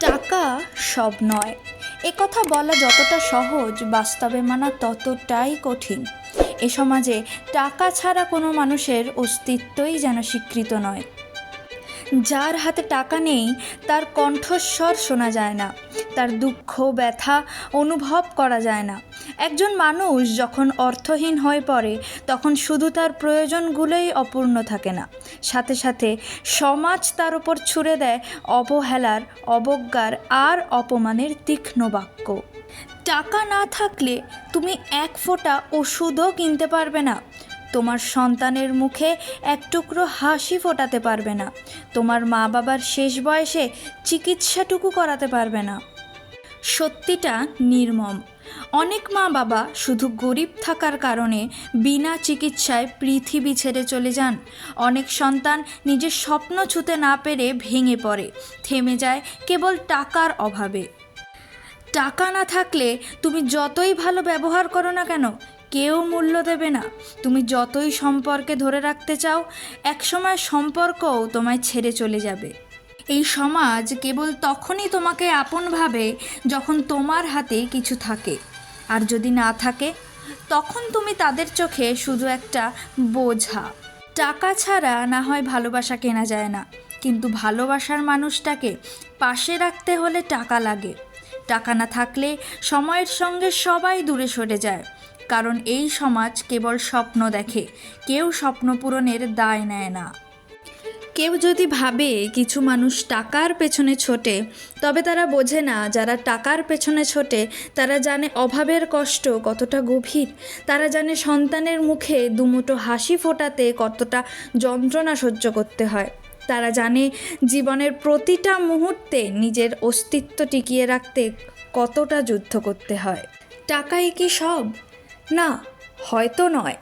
টাকা সব নয়। এ কথা বলা যতটা সহজ, বাস্তবে মানা ততটাই কঠিন। এ সমাজে টাকা ছাড়া কোনো মানুষের অস্তিত্বই যেন স্বীকৃত নয়। যার হাতে টাকা নেই, তার কণ্ঠস্বর শোনা যায় না। তার দুঃখ, ব্যথা অনুভব করা যায় না। একজন মানুষ যখন অর্থহীন হয়ে পড়ে, তখন শুধু তার প্রয়োজনগুলোই অপূর্ণ থাকে না। সাথে সাথে সমাজ তার উপর ছুড়ে দেয় অবহেলার, অবজ্ঞার আর অপমানের তীক্ষ্ণ বাক্য। টাকা না থাকলে তুমি এক ফোঁটা ওষুধও কিনতে পারবে না। তোমার সন্তানের মুখে এক টুকরো হাসি ফোটাতে পারবে না। তোমার মা বাবার শেষ বয়সে চিকিৎসাটুকু করাতে পারবে না। সত্যিটা নির্মম। অনেক মা বাবা শুধু গরিব থাকার কারণে বিনা চিকিৎসায় পৃথিবী ছেড়ে চলে যান। অনেক সন্তান নিজের স্বপ্ন ছুতে না পেরে ভেঙে পড়ে, থেমে যায় কেবল টাকার অভাবে। টাকা না থাকলে তুমি যতই ভালো ব্যবহার করো না কেন, কেউ মূল্য দেবে না। তুমি যতই সম্পর্কে ধরে রাখতে চাও, একসময় সম্পর্কও তোমায় ছেড়ে চলে যাবে। এই সমাজ কেবল তখনই তোমাকে আপন ভাবে যখন তোমার হাতে কিছু থাকে। আর যদি না থাকে, তখন তুমি তাদের চোখে শুধু একটা বোঝা। টাকা ছাড়া না হয় ভালোবাসা কেনা যায় না। কিন্তু ভালোবাসার মানুষটাকে পাশে রাখতে হলে টাকা লাগে। টাকা না থাকলে সময়ের সঙ্গে সবাই দূরে সরে যায়। কারণ এই সমাজ কেবল স্বপ্ন দেখে, কেউ স্বপ্ন পূরণের দায় নেয় না। কেউ যদি ভাবে কিছু মানুষ টাকার পেছনে ছোটে, তবে তারা বোঝে না যারা টাকার পেছনে ছোটে, তারা জানে অভাবের কষ্ট কতটা গভীর। তারা জানে সন্তানের মুখে দুমুটো হাসি ফোটাতে কতটা যন্ত্রণা সহ্য করতে হয়। তারা জানে জীবনের প্রতিটা মুহূর্তে নিজের অস্তিত্ব টিকিয়ে রাখতে কতটা যুদ্ধ করতে হয়। টাকাই কি সব? না, হয়তো নয়।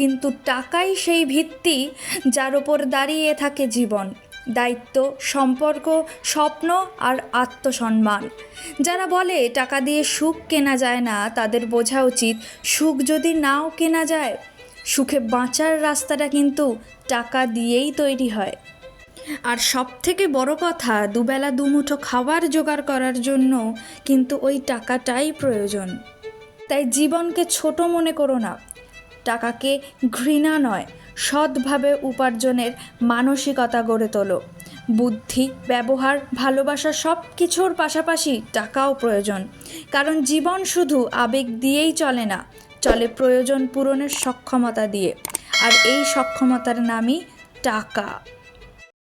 কিন্তু টাকাই সেই ভিত্তি যার ওপর দাঁড়িয়ে থাকে জীবন, দায়িত্ব, সম্পর্ক, স্বপ্ন আর আত্মসম্মান। যারা বলে টাকা দিয়ে সুখ কেনা যায় না, তাদের বোঝা উচিত সুখ যদি নাও কেনা যায়, সুখে বাঁচার রাস্তাটা কিন্তু টাকা দিয়েই তৈরি হয়। আর সব থেকে বড় কথা, দুবেলা দুমুঠো খাবার জোগাড় করার জন্য কিন্তু ওই টাকাটাই প্রয়োজন। তাই জীবনকে ছোট মনে করো না টাকাকে ঘৃণা নয়, সৎভাবে উপার্জনের মানসিকতা গড়ে তোলো। বুদ্ধি, ব্যবহার, ভালোবাসা সব কিছুর পাশাপাশি টাকাও প্রয়োজন। কারণ জীবন শুধু আবেগ দিয়েই চলে না, চলে প্রয়োজন পূরণের সক্ষমতা দিয়ে। আর এই সক্ষমতার নামই টাকা।